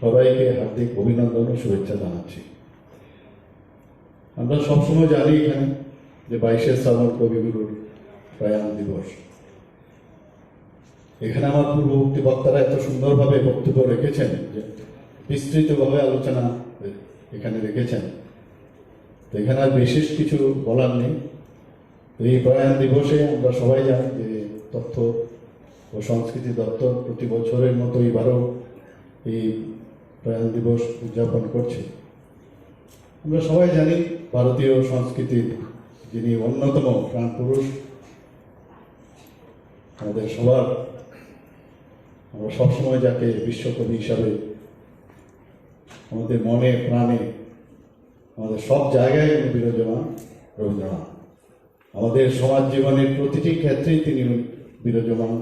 সবাইকে হার্দিক অভিনন্দন ও শুভেচ্ছা জানাচ্ছি। আমরা সবসময় জানি এখানে যে বাইশে শ্রাবণ কবিগুরুর প্রয়াণ দিবস। এখানে আমার পূর্ববর্তী বক্তারা এত সুন্দরভাবে বক্তব্য রেখেছেন যে বিস্তৃতভাবে আলোচনা এখানে রেখেছেন। তো এখানে আর বিশেষ কিছু বলার নেই। এই প্রয়াণ দিবসে আমরা সবাই জানি যে তথ্য ও সংস্কৃতি দপ্তর প্রতি বছরের মতো এবারও এই প্রয়াণ দিবস উদযাপন করছে। আমরা সবাই জানি ভারতীয় সংস্কৃতির যিনি অন্যতম প্রাণপুরুষ আমাদের সবার, আমরা সবসময় যাকে বিশ্বকবি হিসাবে আমাদের মনে, প্রাণে, আমাদের সব জায়গায় উনি বিরাজমান, রবীন্দ্রনাথ। আমাদের সমাজ জীবনের প্রতিটি ক্ষেত্রেই তিনি বিরাজমান।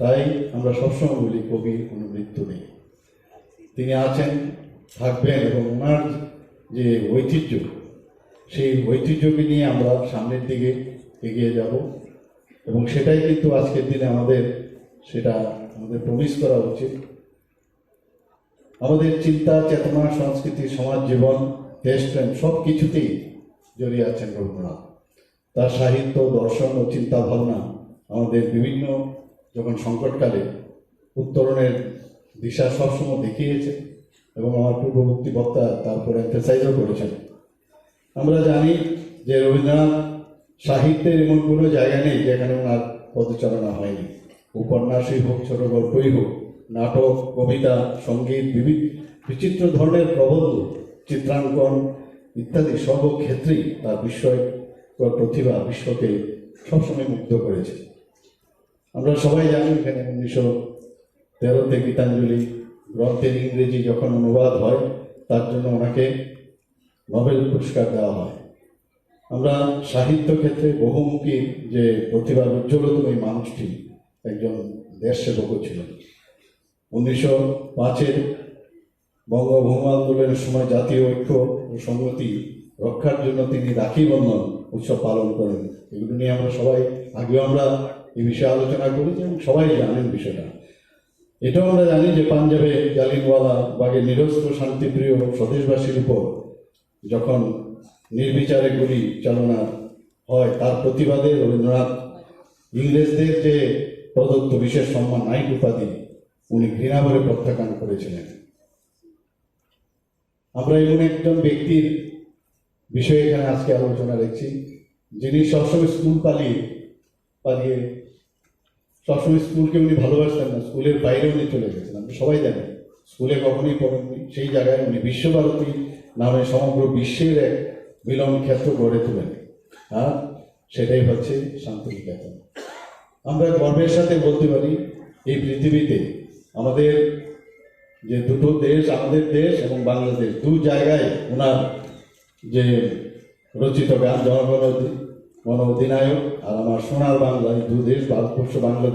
তাই আমরা সবসময় বলি কবি কোনো মৃত্যু নেই। তিনি আছেন, থাকবেন এবং ওনার যে ঐতিহ্য, সেই ঐতিহ্যকে নিয়ে আমরা সামনের দিকে এগিয়ে যাব। এবং সেটাই কিন্তু আজকের দিনে আমাদের, সেটা আমাদের প্রমিস করা উচিত। আমাদের চিন্তা, চেতনা, সংস্কৃতি, সমাজ, জীবন দেশপ্রেম সব কিছুতেই জড়িয়ে আছেন রবীন্দ্রনাথ। তার সাহিত্য, দর্শন ও চিন্তা ভাবনা আমাদের বিভিন্ন, যখন সংকটকালে উত্তরণের দিশা সবসময় দেখিয়েছে এবং আমার পূর্ববর্তী বক্তা তারপরে এক্সারসাইজও করেছেন। আমরা জানি যে রবীন্দ্রনাথ সাহিত্যের এমন কোনো জায়গা নেই যেখানে ওনার পদচারণা হয়নি। উপন্যাসই হোক, ছোট গল্পই হোক, নাটক, কবিতা, সংগীত বিভিন্ন বিচিত্র ধরনের প্রবন্ধ, চিত্রাঙ্কন ইত্যাদি সর্বক্ষেত্রেই তার বিস্ময় প্রতিভা বিশ্বকে সবসময় মুগ্ধ করেছে। আমরা সবাই জানি এখানে উনিশশো তেরোতে গীতাঞ্জলি, গ্রন্থের ইংরেজি যখন অনুবাদ হয়, তার জন্য ওনাকে নোবেল পুরস্কার দেওয়া হয়। আমরা সাহিত্য ক্ষেত্রে বহুমুখী যে প্রতিভার উজ্জ্বলতম এই মানুষটি একজন দেশ সেবকও ছিলেন। উনিশশো পাঁচের বঙ্গভঙ্গ আন্দোলনের সময় জাতীয় ঐক্য ও সংগতি রক্ষার জন্য তিনি রাখি বন্ধন উৎসব পালন করেন। এগুলো নিয়ে আমরা সবাই, আগেও আমরা এই বিষয়ে আলোচনা করেছি এবং সবাই জানেন বিষয়টা। এটাও আমরা জানি যে পাঞ্জাবে জালিনওয়ালা বাগের নিরস্ত্র শান্তিপ্রিয় স্বদেশবাসীর উপর যখন নির্বিচারে গুলি চালনা হয়, তার প্রতিবাদে রবীন্দ্রনাথ ইংরেজদের যে প্রদত্ত বিশেষ সম্মান নাইট উপাধি, উনি ঘৃণা করে প্রত্যাখ্যান করেছিলেন। আমরা এমন একজন ব্যক্তির বিষয়ে এখানে আজকে আলোচনা রেখেছি যিনি সবসময় স্কুল পালিয়ে পালিয়ে সবসময় স্কুলকে উনি ভালোবাসতেন না, স্কুলের বাইরে উনি চলে গেছেন। আমরা সবাই জানি স্কুলে কখনোই পড়েননি সেই জায়গায় উনি বিশ্বভারতী নামে সমগ্র বিশ্বের এক মিলন ক্ষেত্র গড়ে তোলেন। আর সেটাই হচ্ছে শান্তিনিকেতন। আমরা গর্বের সাথে বলতে পারি, এই পৃথিবীতে আমাদের যে দুটো দেশ, আমাদের দেশ এবং বাংলাদেশ, দু জায়গায় ওনার যে রচিত গান, জনগণ গণ অধিনায়ক, আর আমার সোনার বাংলা দু দেশ, ভারতবর্ষ, বাংলাদেশ